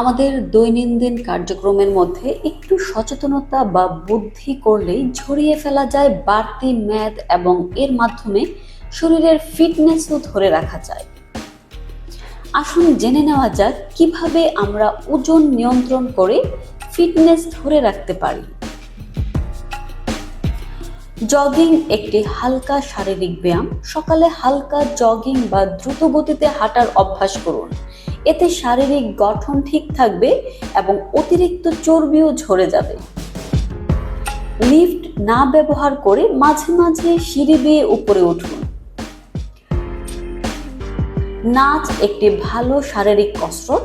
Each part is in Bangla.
আমাদের দৈনন্দিন কার্যক্রমের মধ্যে একটু সচেতনতা বা বুদ্ধি করলেই ঝরিয়ে ফেলা যায় বাড়তি ম্যাদ এবং এর মাধ্যমে শরীরের ফিটনেসও ধরে রাখা যায়। আসুন জেনে নেওয়া যাক কীভাবে আমরা ওজন নিয়ন্ত্রণ করে ফিটনেস ধরে রাখতে পারি। জগিং একটি হালকা শারীরিক ব্যায়াম। সকালে হালকা জগিং বা দ্রুত গতিতে হাঁটার অভ্যাস করুন। এতে শারীরিক গঠন ঠিক থাকবে এবং অতিরিক্ত চর্বিও ঝরে যাবে। লিফট না ব্যবহার করে মাঝে মাঝে সিঁড়ি দিয়ে উপরে উঠুন। নাচ একটি ভালো শারীরিক কসরত।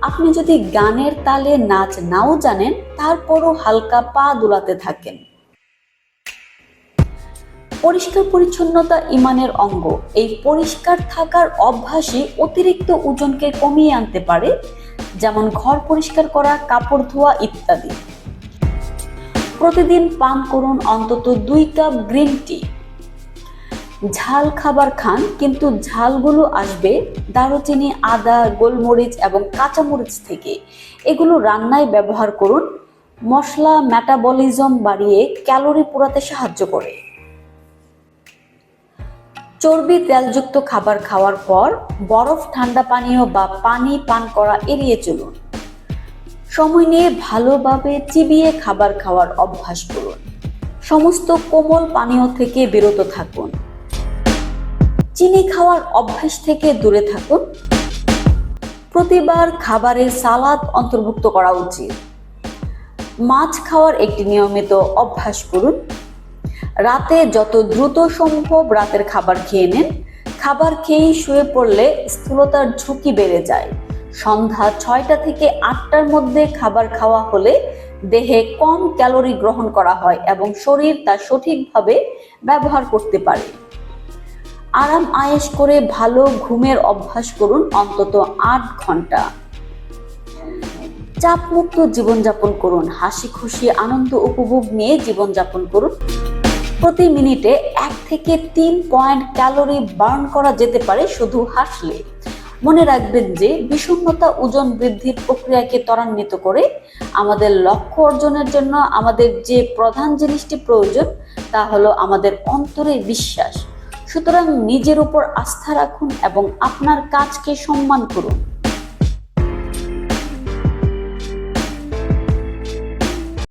আপনি যদি গানের তালে নাচ নাও জানেন, তারপরও হালকা পা দুলাতে থাকেন। পরিষ্কার পরিচ্ছন্নতা ইমানের অঙ্গ। এই পরিষ্কার থাকার অভ্যাসই অতিরিক্ত ওজনকে কমিয়ে আনতে পারে, যেমন ঘর পরিষ্কার করা, কাপড় ধোয়া ইত্যাদি। প্রতিদিন পান করুন অন্তত দুই কাপ গ্রিন টি। ঝাল খাবার খান, কিন্তু ঝালগুলো আসবে দারুচিনি, আদা, গোলমরিচ এবং কাঁচামরিচ থেকে। এগুলো রান্নায় ব্যবহার করুন। মশলা মেটাবলিজম বাড়িয়ে ক্যালোরি পোড়াতে সাহায্য করে। চর্বি তেলযুক্ত খাবার খাওয়ার পর বরফ, ঠান্ডা পানীয় বা পানি পান করা এড়িয়ে চলুন। সময় নিয়ে ভালোভাবে চিবিয়ে খাবার খাওয়ার অভ্যাস করুন। সমস্ত কোমল পানীয় থেকে বিরত থাকুন। চিনি খাওয়ার অভ্যাস থেকে দূরে থাকুন। প্রতিবার খাবারে সালাদ অন্তর্ভুক্ত করা উচিত। মাছ খাওয়ার একটি নিয়মিত অভ্যাস করুন। রাতে যত দ্রুত সম্ভব রাতের খাবার খেয়ে নেন। খাবার খেয়েই শুয়ে পড়লে স্থূলতার ঝুঁকি বেড়ে যায়। সন্ধ্যা ছয়টা থেকে আটটার মধ্যে খাবার খাওয়া হলে দেহে কম ক্যালোরি গ্রহণ করা হয় এবং শরীর তা সঠিকভাবে ব্যবহার করতে পারে। আরাম আয়েশ করে ভালো ঘুমের অভ্যাস করুন অন্তত আট ঘণ্টা। চাপমুক্ত জীবনযাপন করুন। হাসি খুশি আনন্দ, উপভোগ নিয়ে জীবনযাপন করুন। প্রতি মিনিটে এক থেকে তিন পয়েন্ট ক্যালোরি বার্ন করা যেতে পারে শুধু হাসলে। মনে রাখবেন যে বিষণ্ণতা ওজন বৃদ্ধির প্রক্রিয়াকে ত্বরান্বিত করে আমাদের লক্ষ্য অর্জনের জন্য আমাদের যে প্রধান জিনিসটি প্রয়োজন তা হলো আমাদের অন্তরে বিশ্বাস। সুতরাং নিজের উপর আস্থা রাখুন এবং আপনার কাজকে সম্মান করুন।